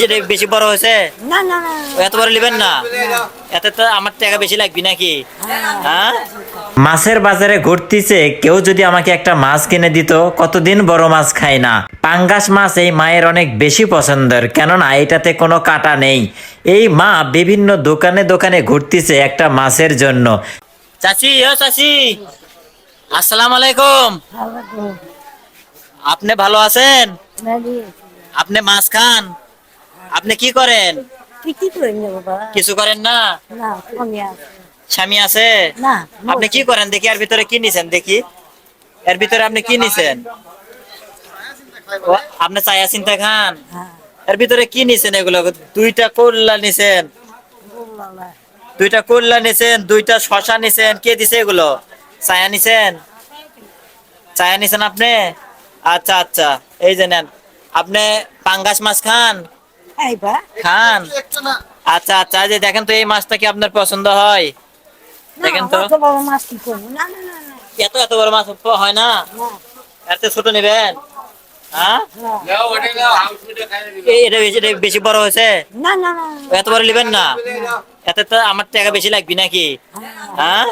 যেটা বেশি বড় হয়েছে? না না না এত বড় নেবেন না? এতে তো আমার টাকা বেশি লাগবে নাকি? হ্যাঁ? মাছের বাজারে ঘুরতিছে কেউ যদি আমাকে একটা মাছ কিনে দিত কতদিন বড় মাছ খাই না। পাঙ্গাস মাছ এই মায়ের অনেক বেশি পছন্দের কেননা এটাতে কোনো কাটা নেই। এই মা বিভিন্ন দোকানে দোকানে ঘুরতিছে একটা মাছের জন্য। চাচি ও চাচি আসসালামু আলাইকুম। আপনি ভালো আছেন? আপনি মাছ খান? আপনি কি করেন? কি করে বাবা? কিছু করেন না? না স্বামী আছে। না আপনি কি করেন? দেখি এর ভিতরে কি নিছেন দেখি। এর ভিতরে আপনি কি নিছেন? আপনি চায়া চিন্তা খান। হ্যাঁ। এর ভিতরে কি নিছেন এগুলো? দুইটা করলা নিছেন। দুইটা করলা নিছেন দুইটা শশা নিছেন। কে দিছে এগুলো? চায়া নিছেন? চায়া নিছেন আপনি? আচ্ছা আচ্ছা। এই যে নেন। আপনি পাঙ্গাস মাছ খান? খান। আচ্ছা আচ্ছা যে দেখেন তো এই মাছটা কি আপনার পছন্দ হয়? দেখেন তো। বড় মাছ কি করব? না না না না। এত এত বড় মাছ তো হয় না? ছোট নেবেন? হ্যাঁ? এই এটা বেশি- বড় হয়েছে? না না না এত বড় নেবেন না? এতে তো আমার টাকা বেশি লাগবে নাকি? হ্যাঁ।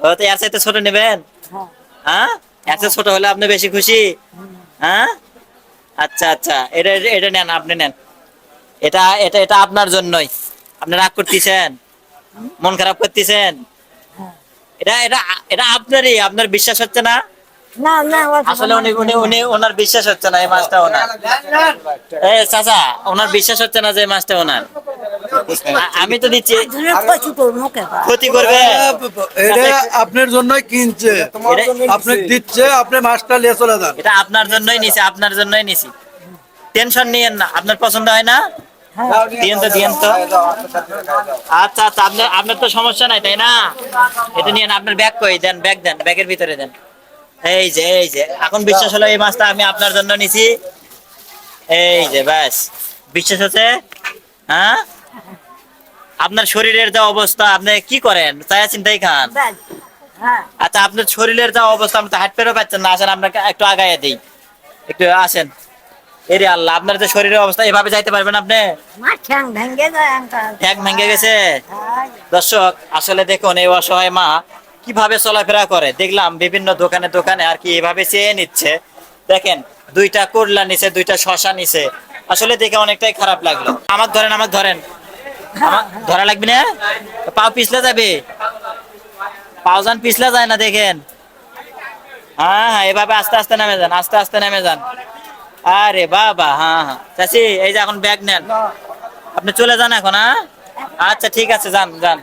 ও তো এর চাইতে ছোট নেবেন? হ্যাঁ। হ্যাঁ? এর ছোট হলে আপনি বেশি খুশি? হ্যাঁ? আচ্ছা আচ্ছা এটা এটা নেন আপনি নেন। এটা এটা এটা আপনার জন্যই। আপনি রাগ করতেছেন? মন খারাপ করতেছেন। এটা এটা এটা আপনারই আপনার বিশ্বাস হচ্ছে না? না না আসলে উনি উনি উনি ওনার বিশ্বাস হচ্ছে না এই মাছটা ওনার। এ চাচা ওনার বিশ্বাস হচ্ছে না যে এই মাছটা ওনার। আমি তো দিচ্ছি। ক্ষতি করবে। এটা আপনার জন্যই কিনছে। আপনি দিচ্ছে আপনি মাছটা নিয়ে চলে যান। এটা আপনার জন্যই নিছি আপনার জন্যই নিছি। টেনশন নিয়েন না আপনার পছন্দ হয় না? দিয়েন তো দিয়েন তো। আচ্ছা আচ্ছা আপনার আপনার তো সমস্যা নাই তাই না? এটা নিয়েন আপনার ব্যাগ কই? দেন ব্যাগ দেন ব্যাগের ভিতরে দেন। এই যে এই যে এখন বিশ্বাস হলো এই মাছটা আমি আপনার জন্য নিছি। এই যে ব্যাস। বিশ্বাস আছে হ্যাঁ? আপনার শরীরের যা অবস্থা আপনি কি করেন? চায়া চিন্তাই খান। হ্যাঁ। আচ্ছা আপনার শরীরের যা অবস্থা আপনি তো হাট পেরও পাচ্ছেন না আসেন আপনাকে একটু আগাইয়া দিই। একটু আসেন। এরে আল্লাহ আপনার যে শরীরের অবস্থা এভাবে যাইতে পারবেন আপনি? ঠ্যাং ভেঙে গেছে? হ্যাঁ। দর্শক আসলে দেখুন এই অসহায় মা কীভাবে চলাফেরা করে? দেখলাম বিভিন্ন দোকানে দোকানে আর কি এভাবে চেয়ে নিচ্ছে। দেখেন দুইটা করলা নিছে দুইটা শশা নিছে। আসলে দেখে অনেকটাই খারাপ লাগল। আমার ধরেন আমার ধরেন। ধরা লাগবে না? পাও পিছলে যাবে? পাও যান পিছলে যায় না দেখেন। হ্যাঁ হ্যাঁ এভাবে আস্তে আস্তে নেমে যান আস্তে আস্তে নেমে যান। আরে বাবা হ্যাঁ হ্যাঁ। চাষি এই যে এখন ব্যাগ নেন। আপনি চলে যান এখন হ্যাঁ? আচ্ছা ঠিক আছে যান যান।